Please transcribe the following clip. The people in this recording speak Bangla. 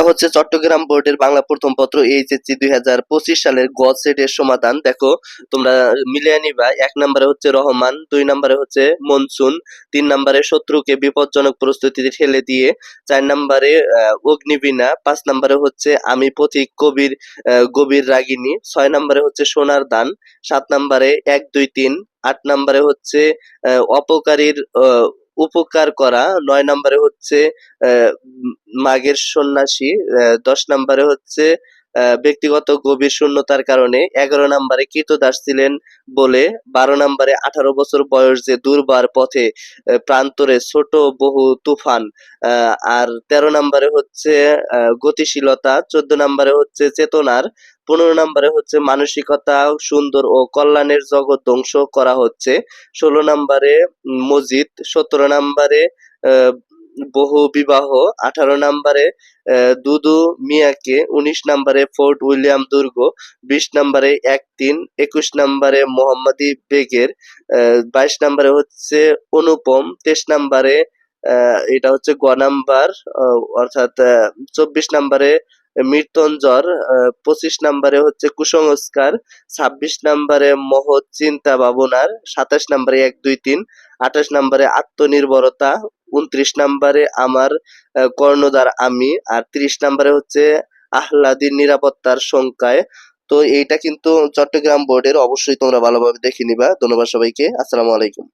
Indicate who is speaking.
Speaker 1: এটা হচ্ছে চট্টগ্রাম বোর্ডের বাংলা প্রথম পত্র এইচএসসি দুই হাজার পঁচিশ সালের গ সেটের সমাধান। দেখো, তোমরা মিলিয়ে নিবা, এক নম্বরে হচ্ছে রহমান, দুই নম্বরে হচ্ছে মনসুন, তিন নম্বরে শত্রুকে বিপজ্জনক প্রস্তুতিতে ঠেলে দিয়ে, চার নম্বরে অগ্নিবীণা, পাঁচ নম্বরে হচ্ছে আমি পথিক কবির গভীর রাগিনী, ছয় নম্বরে হচ্ছে সোনার দান, সাত নম্বরে এক দুই তিন, আট নম্বরে হচ্ছে অপকারীর উপকার করা। নয় নম্বরে হচ্ছে মাঘের সন্ন্যাসী দশ নম্বরে হচ্ছে ব্যক্তিগত গভীর শূন্যতার কারণে এগারো নম্বরে কৃতদাস ছিলেন বলে বারো নম্বরে আঠারো বছর বয়স যে দুর্বার পথে প্রান্তরে ছোট বহু তুফান আর তেরো নম্বরে হচ্ছে গতিশীলতা, চোদ্দ নম্বরে হচ্ছে চেতনার, পনেরো নম্বরে হচ্ছে মানসিকতা সুন্দর ও কল্যাণের জগৎ ধ্বংস করা হচ্ছে, ষোলো নম্বরে মসজিদ, সতেরো নম্বরে বহু বিবাহ, আঠারো নম্বরে দুদু মিয়াকে, উনিশ নম্বরে ফোর্ট উইলিয়াম দুর্গ, বিশ নম্বরে এক তিন একুশ নম্বরে মোহাম্মদী বেগের বাইশ নম্বরে হচ্ছে অনুপম, তেইশ নম্বরে এটা হচ্ছে গ নাম্বার অর্থাৎ চব্বিশ নম্বরে মৃত্যঞ্জর পঁচিশ নম্বরে হচ্ছে কুসংস্কার, ছাব্বিশ নম্বরে মহৎ চিন্তা ভাবনার, সাতাশ নম্বরে এক দুই তিন, আঠাশ নম্বরে আত্মনির্ভরতা উনত্রিশ নাম্বারে আমার কর্ণধার আমি, আর ত্রিশ নাম্বারে হচ্ছে আহ্লাদির নিরাপত্তার সংখ্যায়। তো এইটা কিন্তু চট্টগ্রাম বোর্ডের অবশ্যই তোমরা ভালোভাবে দেখে নিবা। ধন্যবাদ সবাইকে। আসসালামু আলাইকুম।